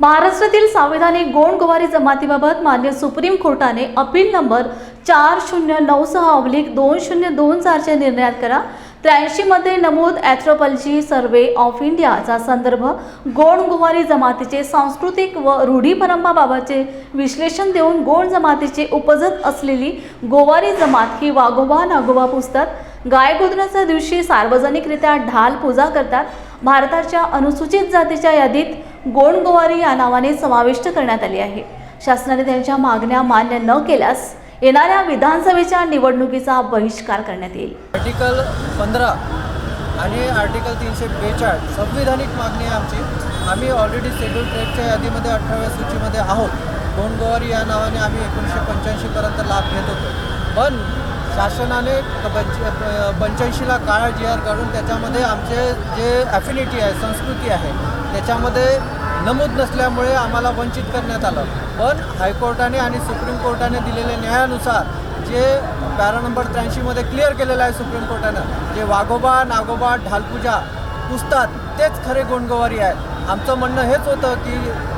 महाराष्ट्रातील संविधानिक गोंडगोवारी जमातीबाबत मान्य सुप्रीम कोर्टाने अपील नंबर चार शून्य नऊ सहा ऑब्लिक दोन शून्य दोन चारच्या निर्णयात करा. त्र्याऐंशीमध्ये नमूद ॲथ्रोपॉलॉजी सर्वे ऑफ इंडियाचा संदर्भ गोंडगुवारी जमातीचे सांस्कृतिक व रूढी परंपराबाबतचे विश्लेषण देऊन गोंड जमातीचे उपजत असलेली गोवारी जमात ही वाघोबा नागोबा पुजतात गायगोदनाच्या दिवशी सार्वजनिकरित्या ढाल पूजा करतात. भारताच्या अनुसूचित जातीच्या यादीत गोंडगोवारी या नावाने समाविष्ट करण्यात आली आहे. शासनाने त्यांच्या मागण्या मान्य न केल्यास येणाऱ्या विधानसभेच्या निवडणुकीचा बहिष्कार करण्यात येईल. आर्टिकल पंधरा आणि आर्टिकल तीनशे बेचाळीस संविधानिक मागणी आहे आमची. आम्ही ऑलरेडी शेड्यूल ट्रेडच्या यादीमध्ये अठराव्या सूचीमध्ये आहोत. गोंडगोवारी या नावाने आम्ही एकोणीसशे पंच्याऐंशीपर्यंत लाभ घेत होतो. पण शासनाने पंच पंच्याऐंशीला काळा जी आर काढून त्याच्यामध्ये आमचे जे ॲफिनिटी आहे संस्कृती आहे त्याच्यामध्ये नमूद नसल्यामुळे आम्हाला वंचित करण्यात आलं. पण हायकोर्टाने आणि सुप्रीम कोर्टाने दिलेल्या न्यायानुसार जे पॅरा नंबर त्र्याऐंशीमध्ये क्लिअर केलेलं आहे सुप्रीम कोर्टानं जे वाघोबा नागोबा ढालपूजा पुसतात तेच खरे गोंडगोवारी आहेत. आमचं म्हणणं हेच होतं की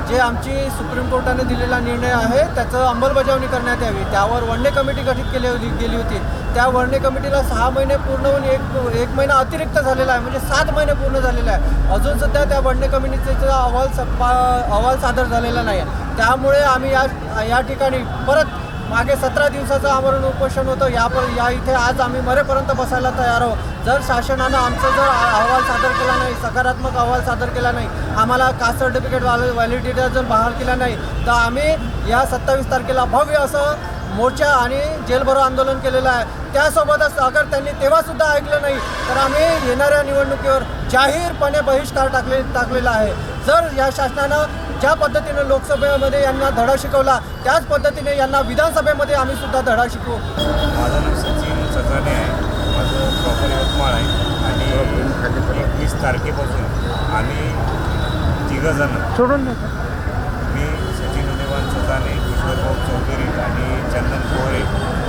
जे आमची सुप्रीम कोर्टाने दिलेला निर्णय आहे त्याचं अंमलबजावणी करण्यात यावी. त्यावर वनडे कमिटी गठीत केली होती गेली होती. त्या वनडे कमिटीला सहा महिने पूर्ण होऊन एक एक महिना अतिरिक्त झालेला आहे म्हणजे सात महिने पूर्ण झालेला आहे. अजून सुद्धा त्या वनडे कमिटीचा अहवाल सपा अहवाल सादर झालेला नाही आहे. त्यामुळे आम्ही या या ठिकाणी परत मागे सतरा दिवसाचं आमरण उपोषण होतं. या पर या इथे आज आम्ही मरेपर्यंत बसायला तयार आहोत. जर शासनानं आमचं जर अहवाल सादर केला नाही सकारात्मक अहवाल सादर केला नाही आम्हाला कास्ट सर्टिफिकेट व्हॅलिडिटी जर बहाल केला नाही तर आम्ही या सत्तावीस तारखेला भव्य असं मोर्चा आणि जेलभरो आंदोलन केलेलं आहे. त्यासोबतच अगर त्यांनी तेव्हासुद्धा ऐकलं नाही तर आम्ही येणाऱ्या निवडणुकीवर जाहीरपणे बहिष्कार टाकले टाकलेला आहे. जर या शासनानं ज्या पद्धतीने लोकसभेमध्ये यांना धडा शिकवला त्याच पद्धतीने यांना विधानसभेमध्ये आम्ही सुद्धा धडा शिकवू. माझं नाव सचिन सजाने आहे. माझं प्रॉपर यवतमाळ आहे. आणि एकवीस तारखेपासून आम्ही तिघंजणं सोडून द्या मी सचिन उदयवान सजाने किशोरभाऊ चौधरी आणि चंदन पोहरे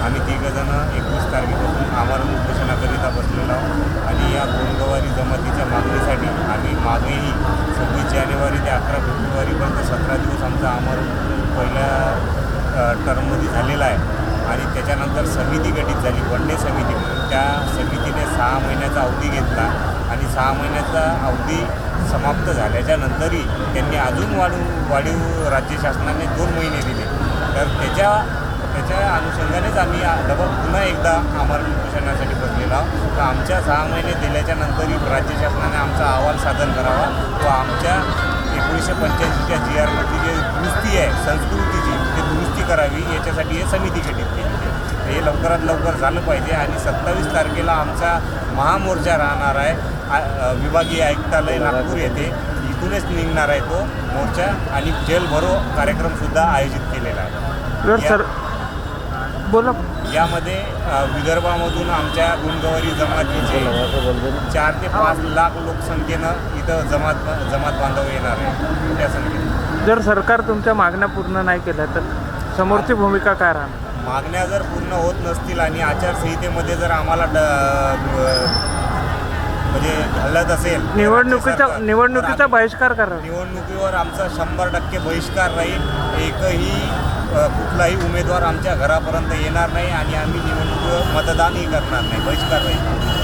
आम्ही तिघंजणं एकवीस तारखेपासून आमरण उपोषणाकरिता बसलेलो आहोत आणि या गोंडगवारी जमातीच्या मागणीसाठी आम्ही मागेही सव्वीस जानेवारी ते अकरा फेब्रुवारीपर्यंत सतरा दिवस आमचं आमरण उपोषण पहिल्या टर्ममध्ये झालेला आहे. आणि त्याच्यानंतर समिती गठीत झाली वन डे समिती. त्या समितीने सहा महिन्याचा अवधी घेतला आणि सहा महिन्याचा अवधी समाप्त झाल्याच्या नंतरही त्यांनी अजून वाढू वाढीव राज्य शासनाने दोन महिने दिले. तर त्याच्या त्याच्या अनुषंगानेच आम्ही डबा डबल पुन्हा एकदा आम्हाला उपोषणासाठी बसलेलो आहोत. तर आमच्या सहा महिने दिल्याच्या नंतरही राज्य शासनाने आमचा अहवाल सादर करावा व आमच्या एकोणीसशे पंच्याऐंशीच्या जी आरमधली जे दुरुस्ती आहे संस्कृतीची ते दुरुस्ती करावी याच्यासाठी हे समिती गठीत केली आहे. हे लवकरात लवकर झालं पाहिजे आणि सत्तावीस तारखेला आमचा महामोर्चा राहणार आहे. विभागीय आयुक्तालय नागपूर येथे. इथूनच निघणार आहे तो मोर्चा आणि जेल भरो कार्यक्रमसुद्धा आयोजित केलेला आहे. सर बोला. यामध्ये विदर्भामधून आमच्या गुणगवारी जमातीचे चार ते पाच लाख लोकसंख्येनं इथं जमात जमात बांधव येणार आहे त्या संख्येत जर सरकार तुमच्या मागण्या पूर्ण नाही केल्या तर समोरची भूमिका काय राहणार? मागण्या जर पूर्ण होत नसतील आणि आचारसंहितेमध्ये जर आम्हाला म्हणजे घालत असेल निवडणुकीचा निवडणुकीचा बहिष्कार करा. निवडणुकीवर आमचा शंभर टक्के बहिष्कार राहील. एकही कुठलाही उमेदवार आमच्या घरापर्यंत येणार नाही आणि आम्ही निवडणूक मतदानही करणार नाही बहिष्कार नाही.